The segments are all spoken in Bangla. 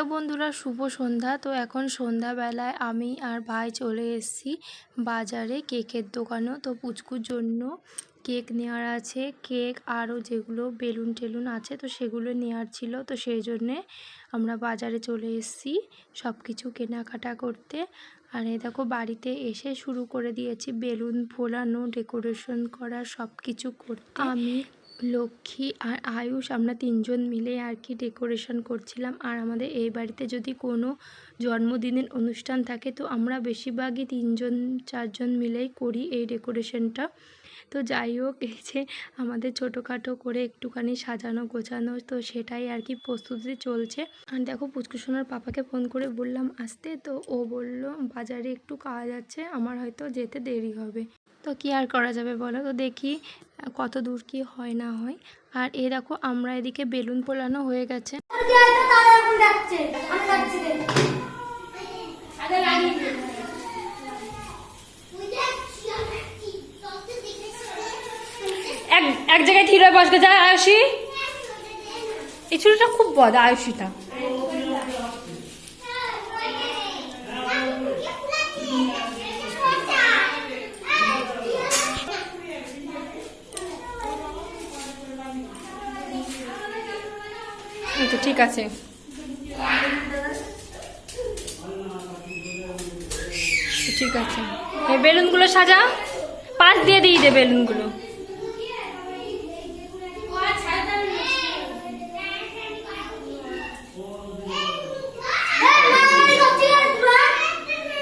হ্যালো বন্ধুরা, শুভ সন্ধ্যা। তো এখন সন্ধ্যাবেলায় আমি আর ভাই চলে এসেছি বাজারে কেকের দোকানও তো পুচকুর জন্য কেক নেওয়ার আছে। কেক আরও যেগুলো বেলুন টেলুন আছে, তো সেগুলো নেওয়ার ছিল। তো সেই জন্যে আমরা বাজারে চলে এসেছি সব কিছু কেনাকাটা করতে। আর এই দেখো, বাড়িতে এসে শুরু করে দিয়েছি বেলুন ফোলানো, ডেকোরেশন করা সব কিছু করতে। আমি লক্ষ্মী আর আয়ুষ, আমরা তিনজন মিলে আর কি ডেকোরেশন করছিলাম। আর আমাদের এই বাড়িতে যদি কোনো জন্মদিনের অনুষ্ঠান থাকে, তো আমরা বেশিরভাগই তিনজন, চারজন মিলেই করি এই ডেকোরেশনটা তো যাই হোক, এই যে আমাদের ছোটোখাটো করে একটুখানি সাজানো, গোছানো, তো সেটাই আর কি প্রস্তুতি চলছে। আর দেখো পুচকুসোনার পাপাকে ফোন করে বললাম, আসতে? তো ও বলল, বাজারে একটু কাজ আছে আমার হয়তো যেতে দেরি হবে। তো কি আর করা যাবে বলো? তো দেখি, কত দূর কি হয় না হয়। আর এ দেখো, আমরা এদিকে বেলুন পোলানো হয়ে গেছে। এক জায়গায় থির বসবে যায় আয়ুষি এই চুলটা খুব বদ আয়ুষিটা এই তো ঠিক আছে। ঠিক আছে। এই বেলুনগুলো সাজা পাশ দিয়ে দিয়ে দে বেলুনগুলো।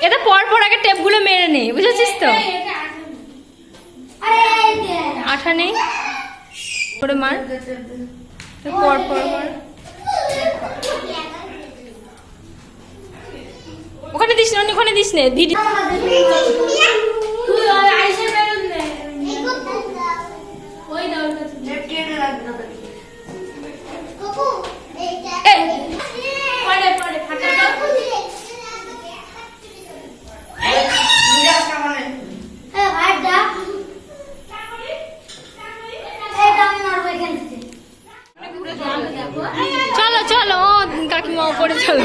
এটা পর পর আগে টেপগুলো মেরে নে, বুঝেছিস তো? আঠা নেই? করে মার। পর পর মার না। ভিডিও চলো চলো কাকিমা উপরে চলো।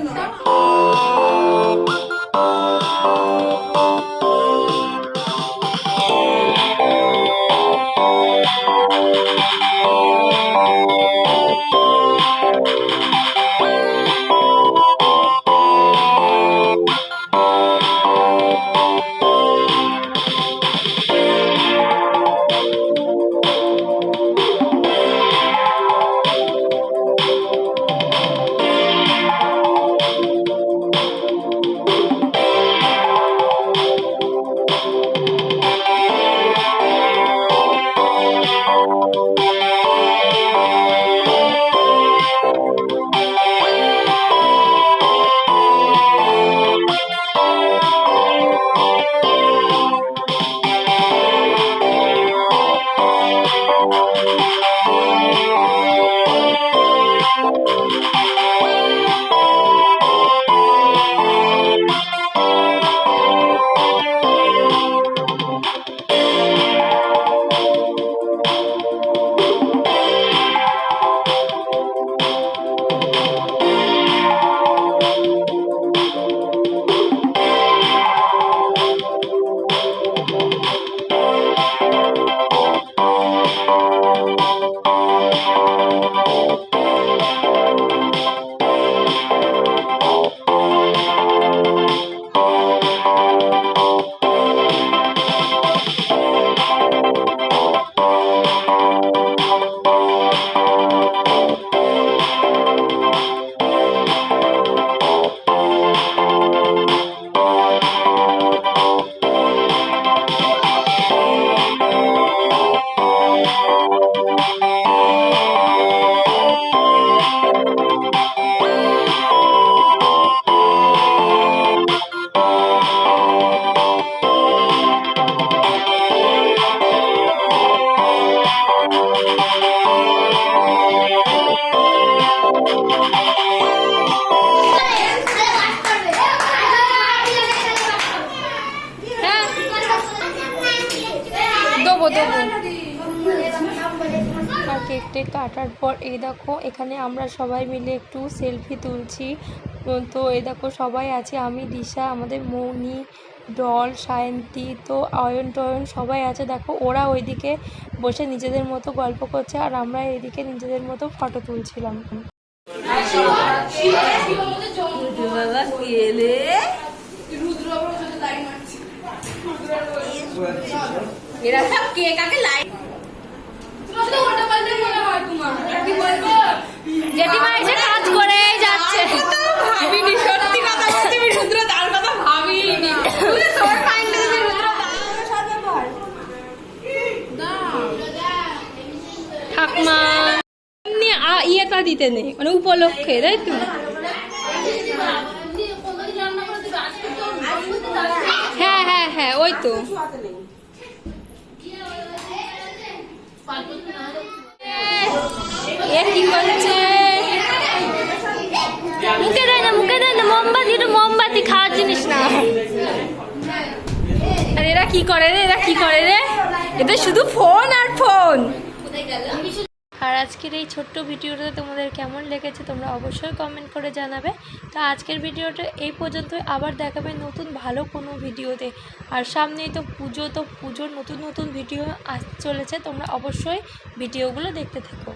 Thank you. কেক টেক কাটার পর এই দেখো এখানে আমরা সবাই মিলে একটু সেলফি তুলছি। তো এই দেখো সবাই আছে আমি দিশা আমাদের মৌনি ডল সায়ন্তী তো অয়ন টয়ন সবাই আছে। দেখো ওরা ওইদিকে বসে নিজেদের মতো গল্প করছে আর আমরা এইদিকে নিজেদের মতো ফটো তুলছিলাম। এরা সব কেক আগে লাইট জেঠিমা এসে কাজ করে যাচ্ছে। ভাবিনি সত্যি কথা বলছি রুদ্র তার কথা ভাবিনি তোর মাইন্ডে ঠাকমা এমনি আ- ইয়েটা দিতে নেই মানে উপলক্ষে তাই তো? হ্যাঁ হ্যাঁ হ্যাঁ ওই তো। মোমবাতি মোমবাতি খাওয়ার জিনিস না। আর এরা কি করে রে? এরা কি করে রে? এদের শুধু ফোন আর ফোন। আর আজকের এই ছোট্ট ভিডিওটা তোমাদের কেমন লেগেছে তোমরা অবশ্যই কমেন্ট করে জানাবে। তো আজকের ভিডিওটা এই পর্যন্তই। আবার দেখাবে নতুন ভালো কোনো ভিডিওতে। আর সামনেই তো পুজো, তো পুজোর নতুন নতুন ভিডিও আস চলেছে। তোমরা অবশ্যই ভিডিওগুলো দেখতে থাকো।